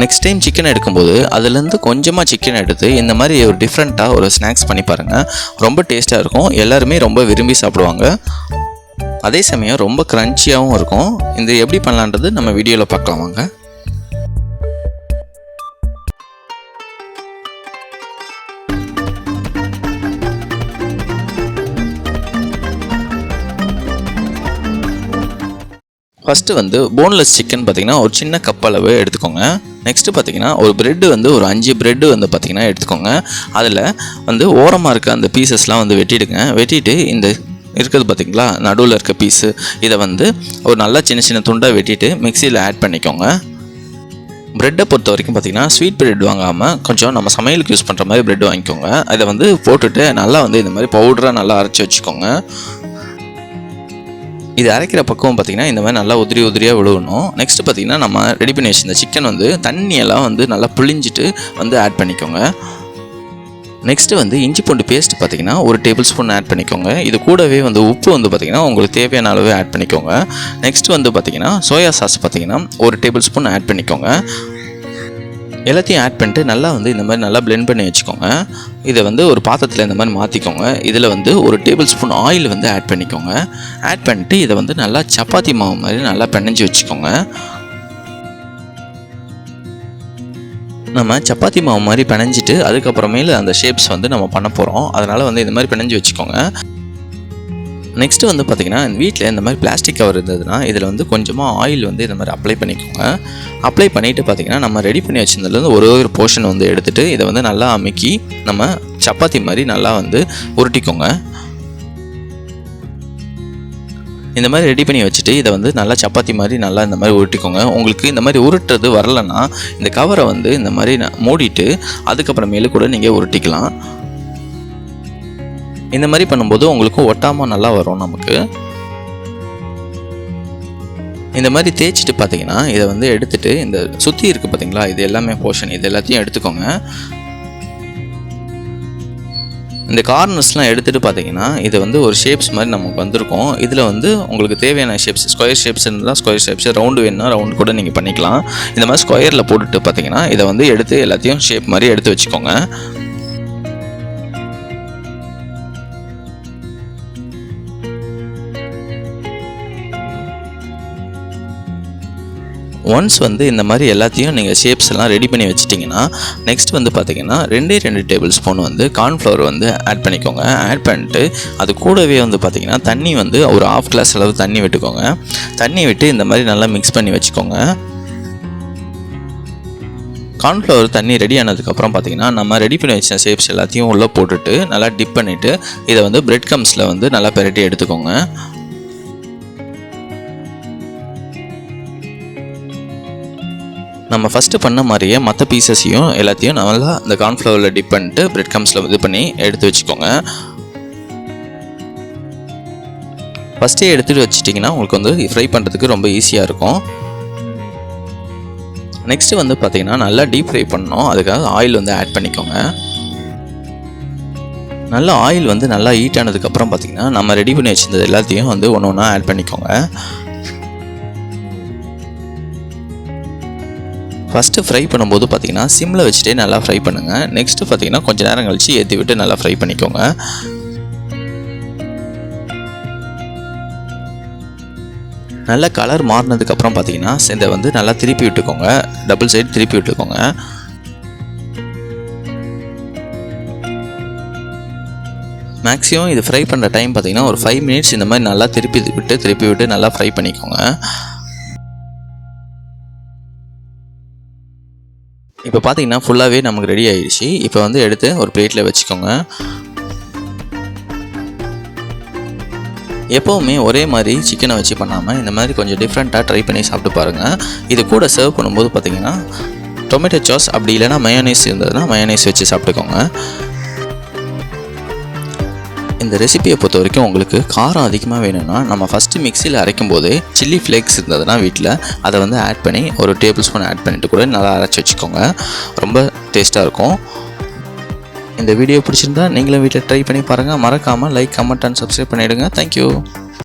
Next time chicken எடுக்கும்போது அதுலேருந்து கொஞ்சமாக சிக்கன் எடுத்து இந்த மாதிரி ஒரு டிஃப்ரெண்ட்டாக ஒரு ஸ்நாக்ஸ் பண்ணி பாருங்கள் ரொம்ப டேஸ்ட்டாக இருக்கும். எல்லாருமே ரொம்ப விரும்பி சாப்பிடுவாங்க. அதே சமயம் ரொம்ப க்ரன்ச்சியாகவும் இருக்கும். இந்த எப்படி பண்ணலான்றது நம்ம வீடியோவில் பார்க்கலாம் வாங்க. ஃபஸ்ட்டு வந்து போன்லெஸ் சிக்கன் பார்த்தீங்கன்னா ஒரு சின்ன கப் அளவு எடுத்துக்கோங்க. நெக்ஸ்ட்டு பார்த்தீங்கன்னா ஒரு ப்ரெட்டு வந்து ஒரு அஞ்சு ப்ரெட்டு வந்து பார்த்தீங்கன்னா எடுத்துக்கோங்க. அதில் வந்து ஓரமாக இருக்க அந்த பீசஸ்லாம் வந்து வெட்டிடுங்க. வெட்டிட்டு இந்த இருக்குது பார்த்தீங்களா? நடுவில் இருக்க பீஸு இதை வந்து ஒரு நல்லா சின்ன சின்ன துண்டாக வெட்டிட்டு மிக்சியில் ஆட் பண்ணிக்கோங்க. ப்ரெட்டை பொறுத்த வரைக்கும் பார்த்தீங்கன்னா ஸ்வீட் ப்ரெட் வாங்காமல் கொஞ்சம் நம்ம சமையலுக்கு யூஸ் பண்ணுற மாதிரி ப்ரெட் வாங்கிக்கோங்க. அதை வந்து போட்டுட்டு நல்லா வந்து இந்த மாதிரி பவுடராக நல்லா அரைச்சி வச்சுக்கோங்க. இது அரைக்கிற பக்கம் பார்த்தீங்கன்னா இந்த மாதிரி நல்லா உதிரி உதிரியாக விழுகணும் நெக்ஸ்ட் பார்த்தீங்கன்னா நம்ம ரெடி பண்ணி வச்சுருந்த சிக்கன் வந்து தண்ணியெல்லாம் வந்து நல்லா புளிஞ்சிட்டு வந்து ஆட் பண்ணிக்கோங்க. நெக்ஸ்ட்டு வந்து இஞ்சி பூண்டு பேஸ்ட் பார்த்தீங்கன்னா ஒரு டேபிள் ஸ்பூன் ஆட் பண்ணிக்கோங்க. இது கூடவே வந்து உப்பு வந்து பார்த்தீங்கன்னா உங்களுக்கு தேவையான அளவு ஆட் பண்ணிக்கோங்க. நெக்ஸ்ட் வந்து பார்த்தீங்கன்னா சோயா சாஸ் பார்த்தீங்கன்னா ஒரு டேபிள் ஸ்பூன் ஆட் பண்ணிக்கோங்க. எல்லாத்தையும் ஆட் பண்ணிட்டு நல்லா வந்து இந்த மாதிரி நல்லா ப்ளெண்ட் பண்ணி வச்சுக்கோங்க. இதை வந்து ஒரு பாத்திரத்தில் இந்த மாதிரி மாற்றிக்கோங்க இதில் வந்து ஒரு டேபிள் ஸ்பூன் ஆயில் வந்து ஆட் பண்ணிக்கோங்க. ஆட் பண்ணிட்டு இதை வந்து நல்லா சப்பாத்தி மாவு மாதிரி நல்லா பிணைஞ்சு வச்சுக்கோங்க. நம்ம சப்பாத்தி மாவு மாதிரி பிணைஞ்சிட்டு அதுக்கப்புறமேல அந்த ஷேப்ஸ் வந்து நம்ம பண்ண போகிறோம் அதனால் வந்து இந்த மாதிரி பிணைஞ்சு வச்சுக்கோங்க. நெக்ஸ்ட்டு வந்து பார்த்திங்கன்னா வீட்டில் இந்த மாதிரி பிளாஸ்டிக் கவர் இருந்ததுன்னா இதில் வந்து கொஞ்சமாக ஆயில் வந்து இந்த மாதிரி அப்ளை பண்ணிக்கோங்க. அப்ளை பண்ணிவிட்டு பார்த்திங்கன்னா நம்ம ரெடி பண்ணி வச்சிருந்ததுலேருந்து ஒரு ஒரு போர்ஷன் வந்து எடுத்துகிட்டு இதை வந்து நல்லா அமுக்கி நம்ம சப்பாத்தி மாதிரி நல்லா வந்து உருட்டிக்கோங்க. இந்த மாதிரி ரெடி பண்ணி வச்சுட்டு இதை வந்து நல்லா சப்பாத்தி மாதிரி நல்லா இந்த மாதிரி உருட்டிக்கோங்க. உங்களுக்கு இந்த மாதிரி உருட்டுறது வரலன்னா இந்த கவரை வந்து இந்த மாதிரி ந- மூடிட்டு அதுக்கப்புறமேலு கூட நீங்கள் உருட்டிக்கலாம். இந்த மாதிரி பண்ணும்போது உங்களுக்கு ஒட்டாமல் நல்லா வரும் நமக்கு. இந்த மாதிரி தேய்ச்சிட்டு பார்த்தீங்கன்னா இதை வந்து எடுத்துட்டு இந்த சுற்றி இருக்குது பார்த்தீங்களா இது எல்லாமே போர்ஷன் இது எல்லாத்தையும் எடுத்துக்கோங்க. இந்த கார்னர்ஸ்லாம் எடுத்துகிட்டு பார்த்தீங்கன்னா இது வந்து ஒரு ஷேப்ஸ் மாதிரி நமக்கு வந்திருக்கும். இதில் வந்து உங்களுக்கு தேவையான ஷேப்ஸ் ஸ்கொயர் ஷேப்ஸ் இருந்தால் ஸ்கொயர் ஷேப்ஸ் ரவுண்டு வேணும்னா ரவுண்டு கூட நீங்கள் பண்ணிக்கலாம். இந்த மாதிரி ஸ்கொயரில் போட்டுட்டு பார்த்தீங்கன்னா இதை வந்து எடுத்து எல்லாத்தையும் ஷேப் மாதிரி எடுத்து வச்சுக்கோங்க. ஒன்ஸ் வந்து இந்த மாதிரி எல்லாத்தையும் நீங்கள் ஷேப்ஸ் எல்லாம் ரெடி பண்ணி வச்சிட்டிங்கன்னா நெக்ஸ்ட் வந்து பார்த்திங்கன்னா ரெண்டே ரெண்டு டேபிள் ஸ்பூன் வந்து கார்ன்ஃப்ளவர் வந்து ஆட் பண்ணிக்கோங்க. ஆட் பண்ணிட்டு அது கூடவே வந்து பார்த்திங்கன்னா தண்ணி வந்து ஒரு ஆஃப் கிளாஸ் அளவு தண்ணி விட்டுக்கோங்க. தண்ணி விட்டு இந்த மாதிரி நல்லா மிக்ஸ் பண்ணி வச்சுக்கோங்க. கார்ன்ஃப்ளவர் தண்ணி ரெடி ஆனதுக்கப்புறம் பார்த்தீங்கன்னா நம்ம ரெடி பண்ணி வச்ச ஷேப்ஸ் எல்லாத்தையும் உள்ளே போட்டுட்டு நல்லா டிப் பண்ணிவிட்டு இதை வந்து பிரெட் கம்ஸில் வந்து நல்லா பெரட்டி எடுத்துக்கோங்க. நம்ம ஃபஸ்ட்டு பண்ண மாதிரியே மற்ற பீசஸையும் எல்லாத்தையும் நல்லா இந்த கார்ன்ஃப்ளவரில் டிப் பண்ணிட்டு பிரெட் கம்ஸில் இது பண்ணி எடுத்து வச்சுக்கோங்க. ஃபஸ்ட்டே எடுத்துகிட்டு வச்சிட்டிங்கன்னா உங்களுக்கு வந்து ஃப்ரை பண்ணுறதுக்கு ரொம்ப ஈஸியாக இருக்கும். நெக்ஸ்ட்டு வந்து பார்த்திங்கன்னா நல்லா டீப் ஃப்ரை பண்ணணும். அதுக்காக ஆயில் வந்து ஆட் பண்ணிக்கோங்க. நல்லா ஆயில் வந்து நல்லா ஹீட் ஆனதுக்கப்புறம் பார்த்திங்கன்னா நம்ம ரெடி பண்ணி வச்சிருந்தது எல்லாத்தையும் வந்து ஒன்று ஒன்றா ஆட் பண்ணிக்கோங்க. ஃபஸ்ட்டு ஃப்ரை பண்ணும்போது பார்த்தீங்கன்னா சிம்மில் வச்சுட்டே நல்லா ஃப்ரை பண்ணுங்கள் நெக்ஸ்ட்டு பார்த்தீங்கன்னா கொஞ்ச நேரம் கழித்து ஏற்றி விட்டு நல்லா ஃப்ரை பண்ணிக்கோங்க. நல்ல கலர் மாறினதுக்கப்புறம் பார்த்தீங்கன்னா இதை வந்து நல்லா திருப்பி விட்டுக்கோங்க. டபுள் சைடு திருப்பி விட்டுக்கோங்க. மேக்ஸிமம் இது ஃப்ரை பண்ணுற டைம் பார்த்தீங்கன்னா ஒரு ஃபைவ் மினிட்ஸ் இந்த மாதிரி நல்லா திருப்பி விட்டு திருப்பி விட்டு நல்லா ஃப்ரை பண்ணிக்கோங்க. இப்போ பார்த்தீங்கன்னா ஃபுல்லாகவே நமக்கு ரெடி ஆயிடுச்சு இப்போ வந்து எடுத்து ஒரு பிளேட்டில் வச்சுக்கோங்க. எப்போவுமே ஒரே மாதிரி சிக்கனை வச்சு பண்ணாமல் இந்த மாதிரி கொஞ்சம் டிஃப்ரெண்ட்டாக ட்ரை பண்ணி சாப்பிட்டு பாருங்கள் இது கூட சர்வ் பண்ணும்போது பார்த்தீங்கன்னா டொமேட்டோ சாஸ் அப்படி இல்லைன்னா மயோனைஸ் இருந்ததுன்னா மயோனைஸ் வச்சு சாப்பிட்டுக்கோங்க. இந்த ரெசிபியை பொறுத்த வரைக்கும் உங்களுக்கு காரம் அதிகமாக வேணும்னா நம்ம ஃபஸ்ட்டு மிக்சியில் அரைக்கும் போது சில்லி ஃப்ளேக்ஸ் இருந்ததுன்னா வீட்டில் அதை வந்து ஆட் பண்ணி ஒரு டேபிள் ஸ்பூன் ஆட் பண்ணிட்டு கூட நல்லா அரைச்சி வச்சுக்கோங்க. ரொம்ப டேஸ்ட்டாக இருக்கும். இந்த வீடியோ பிடிச்சிருந்தா நீங்களும் வீட்டில் ட்ரை பண்ணி பாருங்கள் மறக்காமல் லைக் கமெண்ட் அண்ட் சப்ஸ்கிரைப் பண்ணிவிடுங்க தேங்க்யூ